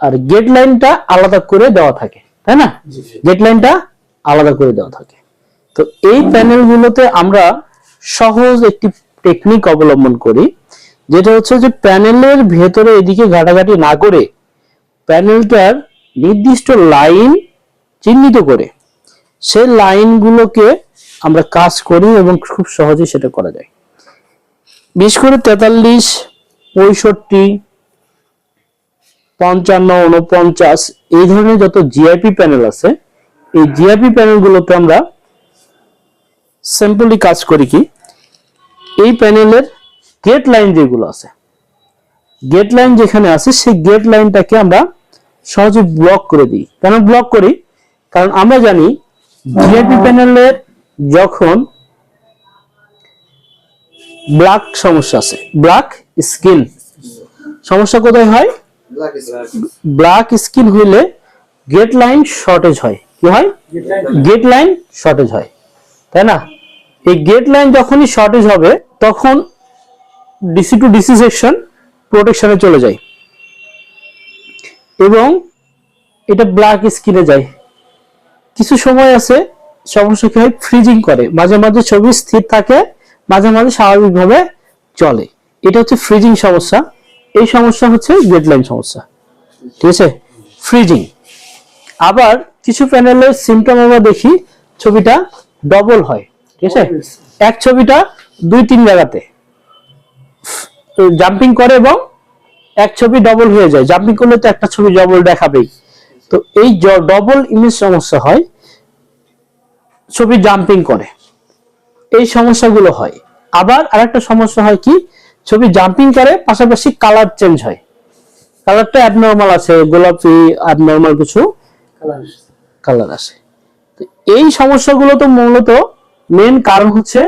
আর gate লাইনটা আলাদা করে দেওয়া থাকে তাই না? গেট লাইনটা আলাদা করে দেওয়া থাকে। তো এই প্যানেলগুলোতে আমরা সহজ একটি টেকনিক অবলম্বন করি যেটা হচ্ছে যে প্যানেলের ভেতরে এদিকে ঘাটাঘাটি না করে প্যানেলটার নির্দিষ্ট লাইন চিহ্নিত করে সেই লাইনগুলোকে আমরা কাজ করি এবং খুব সহজে সেটা করা যায়। বিশেষ করে তেতাল্লিশ পঁয়ষট্টি পঞ্চান্ন উনপঞ্চাশ এই ধরনের যত জিআইপি প্যানেল আছে, এই জিআইপি প্যানেলগুলোতে আমরা সিম্পলি কাজ করি কি, এই প্যানেলের গেট লাইন যেগুলো আছে গেট লাইন যেখানে আছে, সেই গেট লাইনটাকে আমরা সহজে ব্লক করে দিই। কেন ব্লক করি? কারণ আমরা জানি জিআইপি প্যানেলের যখন ব্ল্যাক সমস্যা আছে ব্ল্যাক স্কিন সমস্যা কোথায় হয়? ব্ল্যাক স্কিন হইলে গেট লাইন শর্টেজ হয়। কি হয়? গেট লাইন শর্টেজ হয়। তাই না? এই গেট লাইন যখনই শর্টেজ হবে তখন ডিসি টু ডিসি সেকশন প্রোটেকশনে চলে যায়। এবং এটা ব্ল্যাক স্ক্রিনে যায়। কিছু সময় আছে সমস্যা কি হয় ফ্রিজিং করে। মাঝে মাঝে ছবি স্থির থাকে মাঝে মাঝে স্বাভাবিকভাবে চলে। এটা হচ্ছে ফ্রিজিং সমস্যা। এই সমস্যা হচ্ছে গেট লাইন সমস্যা, ঠিক আছে? ফ্রিজিং আবার কিছু প্যানেলের সিমটম আমরা দেখি, ছবিটা ডবল হয়, ঠিক আছে? এক ছবিটা দুই তিন জায়গাতে। জাম্পিং করে এবং এক ছবি ডবল হয়ে যায়। জাম্পিং করলে তো একটা ছবি ডবল দেখাবেই। তো এই ডবল ইমেজ সমস্যা হয়, ছবি জাম্পিং করে। এই সমস্যাগুলো হয়। আবার আরেকটা সমস্যা হয় কি? ছবি জাম্পিং করে পাশাপাশি কালার চেঞ্জ হয়। কালারটা অ্যাবনর্মাল আছে গোলাপি অ্যাবনর্মাল কিছু কালার আসে তো এই সমস্যাগুলো তো মূলত মেন কারণ হচ্ছে